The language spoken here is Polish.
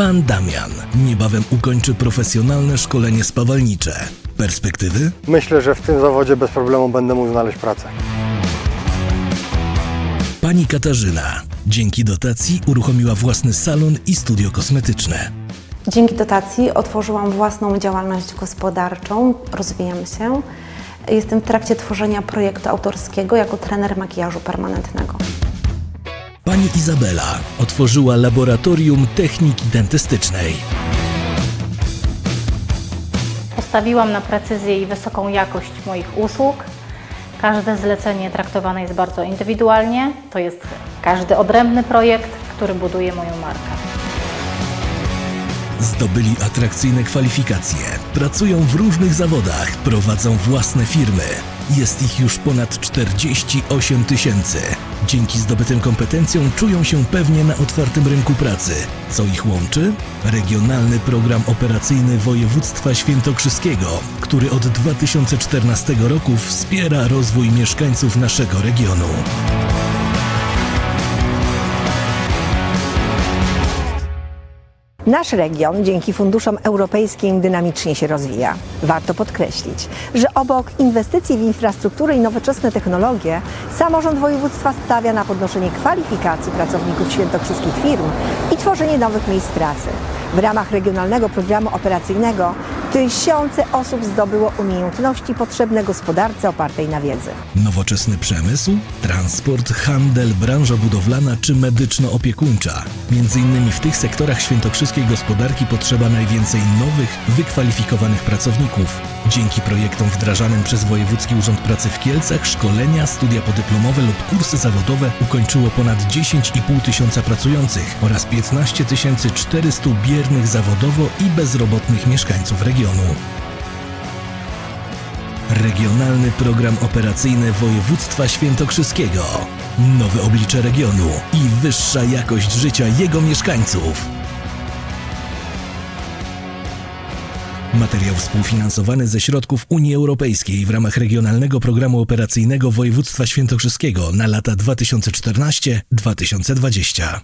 Pan Damian niebawem ukończy profesjonalne szkolenie spawalnicze. Perspektywy? Myślę, że w tym zawodzie bez problemu będę mógł znaleźć pracę. Pani Katarzyna dzięki dotacji uruchomiła własny salon i studio kosmetyczne. Dzięki dotacji otworzyłam własną działalność gospodarczą, rozwijam się. Jestem w trakcie tworzenia projektu autorskiego jako trener makijażu permanentnego. Pani Izabela otworzyła laboratorium techniki dentystycznej. Postawiłam na precyzję i wysoką jakość moich usług. Każde zlecenie traktowane jest bardzo indywidualnie. To jest każdy odrębny projekt, który buduje moją markę. Zdobyli atrakcyjne kwalifikacje, pracują w różnych zawodach, prowadzą własne firmy. Jest ich już ponad 48 tysięcy. Dzięki zdobytym kompetencjom czują się pewnie na otwartym rynku pracy. Co ich łączy? Regionalny Program Operacyjny Województwa Świętokrzyskiego, który od 2014 roku wspiera rozwój mieszkańców naszego regionu. Nasz region dzięki funduszom europejskim dynamicznie się rozwija. Warto podkreślić, że obok inwestycji w infrastrukturę i nowoczesne technologie, samorząd województwa stawia na podnoszenie kwalifikacji pracowników świętokrzyskich firm i tworzenie nowych miejsc pracy. W ramach regionalnego programu operacyjnego tysiące osób zdobyło umiejętności potrzebne gospodarce opartej na wiedzy. Nowoczesny przemysł, transport, handel, branża budowlana czy medyczno-opiekuńcza. Między innymi w tych sektorach świętokrzyskiej gospodarki potrzeba najwięcej nowych, wykwalifikowanych pracowników. Dzięki projektom wdrażanym przez Wojewódzki Urząd Pracy w Kielcach szkolenia, studia podyplomowe lub kursy zawodowe ukończyło ponad 10,5 tysiąca pracujących oraz 15 400 biernych zawodowo i bezrobotnych mieszkańców regionu. Regionalny Program Operacyjny Województwa Świętokrzyskiego. Nowe oblicze regionu i wyższa jakość życia jego mieszkańców. Materiał współfinansowany ze środków Unii Europejskiej w ramach Regionalnego Programu Operacyjnego Województwa Świętokrzyskiego na lata 2014-2020.